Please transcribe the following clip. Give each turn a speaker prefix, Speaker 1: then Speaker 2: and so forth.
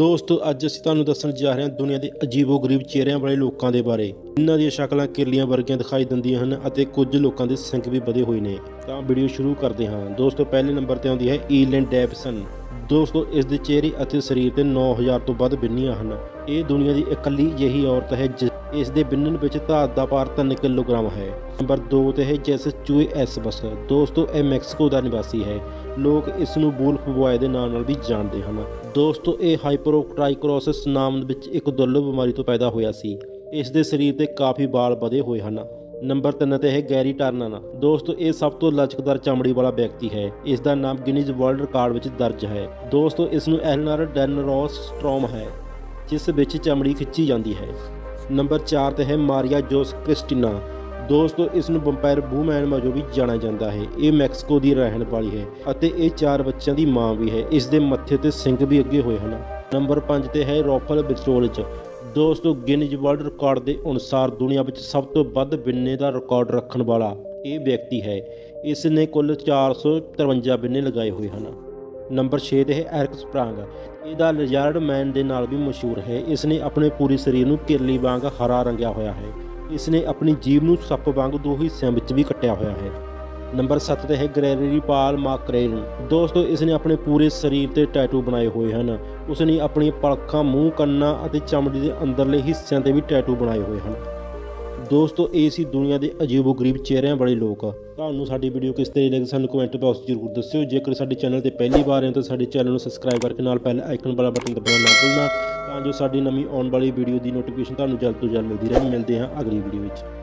Speaker 1: ਦੋਸਤੋ, ਅੱਜ ਅਸੀਂ ਤੁਹਾਨੂੰ ਦੱਸਣ ਜਾ ਰਹੇ ਹਾਂ ਦੁਨੀਆ ਦੇ ਅਜੀਬੋ-ਗਰੀਬ ਚਿਹਰਿਆਂ ਵਾਲੇ ਲੋਕਾਂ ਦੇ ਬਾਰੇ। ਇਹਨਾਂ ਦੀਆਂ ਸ਼ਕਲਾਂ ਕਿਰਲੀਆਂ ਵਰਗੀਆਂ ਦਿਖਾਈ ਦਿੰਦੀਆਂ ਹਨ ਅਤੇ ਕੁਝ ਲੋਕਾਂ ਦੇ ਸਿੰਗ ਵੀ ਵਧੇ ਹੋਏ ਨੇ। ਤਾਂ ਵੀਡੀਓ ਸ਼ੁਰੂ ਕਰਦੇ ਹਾਂ। ਦੋਸਤੋ, ਪਹਿਲੇ ਨੰਬਰ ਤੇ ਆਉਂਦੀ ਹੈ ਈਲਨ ਡੈਵਸਨ। ਦੋਸਤੋ, ਇਸ ਦੇ ਚਿਹਰੇ ਅਤੇ ਸਰੀਰ ਤੇ 9000 ਤੋਂ ਵੱਧ ਬਿੰਨੀਆਂ ਹਨ। ਇਹ ਦੁਨੀਆ ਦੀ ਇਕੱਲੀ ਜਿਹੀ ਔਰਤ ਹੈ, ਜਿਸ ਇਸ ਦੇ ਬਿੰਨਣ ਵਿੱਚ ਧਾਤ ਦਾ ਭਾਰ 3 ਕਿਲੋਗ੍ਰਾਮ ਹੈ। ਨੰਬਰ 2 ਤੇ ਹੈ ਜੈਸ ਚੂਏ ਐਸ ਦੋਸਤੋ, ਇਹ ਮੈਕਸੀਕੋ ਦਾ ਨਿਵਾਸੀ ਹੈ। ਲੋਕ ਇਸ ਨੂੰ ਬੂਲਫ ਬੁਆਏ ਦੇ ਨਾਮ ਨਾਲ ਵੀ ਜਾਣਦੇ ਹਨ। ਦੋਸਤੋ, ਇਹ ਹਾਈਪਰੋਟ੍ਰਾਈਕਰੋਸਿਸ ਨਾਮ ਵਿੱਚ ਇੱਕ ਦੁਰਲਭ ਬਿਮਾਰੀ ਤੋਂ ਪੈਦਾ ਹੋਇਆ ਸੀ। ਇਸ ਦੇ ਸਰੀਰ ਤੇ ਕਾਫੀ ਵਾਲ ਵਧੇ ਹੋਏ ਹਨ। ਨੰਬਰ 3 ਤੇ ਹੈ ਗੈਰੀ ਟਰਨਨ। ਦੋਸਤੋ, ਇਹ ਸਭ ਤੋਂ ਲਚਕਦਾਰ ਚਮੜੀ ਵਾਲਾ ਵਿਅਕਤੀ ਹੈ। ਇਸ ਦਾ ਨਾਮ ਗਿਨੀਜ਼ ਵਰਲਡ ਰਿਕਾਰਡ ਵਿੱਚ ਦਰਜ ਹੈ। ਦੋਸਤੋ, ਇਸ ਨੂੰ ਐਲਨਰ ਡੈਨਰੋਸ ਸਟ੍ਰੋਮ ਹੈ, ਜਿਸ ਵਿੱਚ ਚਮੜੀ ਖਿੱਚੀ ਜਾਂਦੀ ਹੈ। ਨੰਬਰ 4 ਤੇ ਹੈ ਮਾਰੀਆ ਜੋਸ ਕ੍ਰਿਸਟੀਨਾ। ਦੋਸਤੋ, ਇਸ ਨੂੰ ਵੰਪਾਇਰ ਵੂਮੈਨ ਵਜੋਂ ਵੀ ਜਾਣਿਆ ਜਾਂਦਾ ਹੈ। ਇਹ ਮੈਕਸੀਕੋ ਦੀ ਰਹਿਣ ਵਾਲੀ ਹੈ ਅਤੇ ਇਹ ਚਾਰ ਬੱਚਿਆਂ ਦੀ ਮਾਂ ਵੀ ਹੈ। ਇਸ ਦੇ ਮੱਥੇ ਤੇ ਸਿੰਘ ਵੀ ਅੱਗੇ ਹੋਏ ਹਨ। ਨੰਬਰ 5 ਤੇ ਹੈ ਰੋਫਲ ਬਿਚੋਲਜ ਦੋਸਤੋ, ਗਿਨੀਜ਼ ਵਰਲਡ ਰਿਕਾਰਡ ਦੇ ਅਨੁਸਾਰ ਦੁਨੀਆ ਵਿੱਚ ਸਭ ਤੋਂ ਵੱਧ ਬਿੰਨੇ ਦਾ ਰਿਕਾਰਡ ਰੱਖਣ ਵਾਲਾ ਇਹ ਵਿਅਕਤੀ ਹੈ। ਇਸ ਨੇ ਕੁੱਲ 453 ਬਿੰਨੇ ਲਗਾਏ ਹੋਏ ਹਨ। ਨੰਬਰ 6 ਤੇ ਹੈ ਐਰਿਕ ਸਪਰਾਂਗ। ਇਹਦਾ ਲਿਜ਼ਾਰਡ ਮੈਨ ਦੇ ਨਾਲ ਵੀ ਮਸ਼ਹੂਰ ਹੈ। ਇਸ ਨੇ ਆਪਣੇ ਪੂਰੇ ਸਰੀਰ ਨੂੰ ਕਿਰਲੀ ਵਾਂਗ ਹਰਾ ਰੰਗਿਆ ਹੋਇਆ ਹੈ। ਇਸ ਨੇ ਆਪਣੀ ਜੀਭ ਨੂੰ ਸੱਪ ਵਾਂਗ ਦੋ ਹਿੱਸਿਆਂ ਵਿੱਚ ਵੀ ਕੱਟਿਆ ਹੋਇਆ ਹੈ। ਨੰਬਰ 7 ਤੇ ਹੈ ਗ੍ਰੈਰੀ ਪਾਲ ਮਾਕਰੇਨ। ਦੋਸਤੋ ਇਸ ਨੇ ਆਪਣੇ ਪੂਰੇ ਸਰੀਰ ਤੇ ਟੈਟੂ ਬਣਾਏ ਹੋਏ ਹਨ। ਉਸ ਨੇ ਆਪਣੀ ਪਲਕਾਂ, ਮੂੰਹ, ਕੰਨਾਂ ਅਤੇ ਚਮੜੀ ਦੇ ਅੰਦਰਲੇ ਹਿੱਸਿਆਂ ਤੇ ਵੀ ਟੈਟੂ ਬਣਾਏ ਹੋਏ ਹਨ। ਦੋਸਤੋ, ਇਹ ਸੀ ਦੁਨੀਆ ਦੇ ਅਜੀਬੋ-ਗਰੀਬ ਚਿਹਰਿਆਂ ਵਾਲੇ ਲੋਕ। ਤੁਹਾਨੂੰ ਸਾਡੀ ਵੀਡੀਓ ਕਿਸ ਤਰ੍ਹਾਂ ਲੱਗੀ ਸਾਨੂੰ ਕਮੈਂਟ ਬਾਕਸ ਜ਼ਰੂਰ ਦੱਸਿਓ। ਜੇਕਰ ਸਾਡੇ ਚੈਨਲ ਤੇ ਪਹਿਲੀ ਵਾਰ ਆਏ ਤਾਂ ਸਾਡੇ ਚੈਨਲ ਨੂੰ ਸਬਸਕ੍ਰਾਈਬ ਕਰਕੇ ਨਾਲ ਪਹਿਲ ਆਈਕਨ ਵਾਲਾ ਬਟਨ ਦਬਾਉਣਾ ਨਾ ਭੁੱਲਣਾ, ਤਾਂ ਜੋ ਸਾਡੀ ਨਵੀਂ ਆਉਣ ਵਾਲੀ ਵੀਡੀਓ ਦੀ ਨੋਟੀਫਿਕੇਸ਼ਨ ਤੁਹਾਨੂੰ ਜਲਦ ਤੋਂ ਜਲਦ ਮਿਲਦੀ ਰਹੇ। ਮਿਲਦੇ ਹਾਂ ਅਗਲੀ ਵੀਡੀਓ ਵਿੱਚ।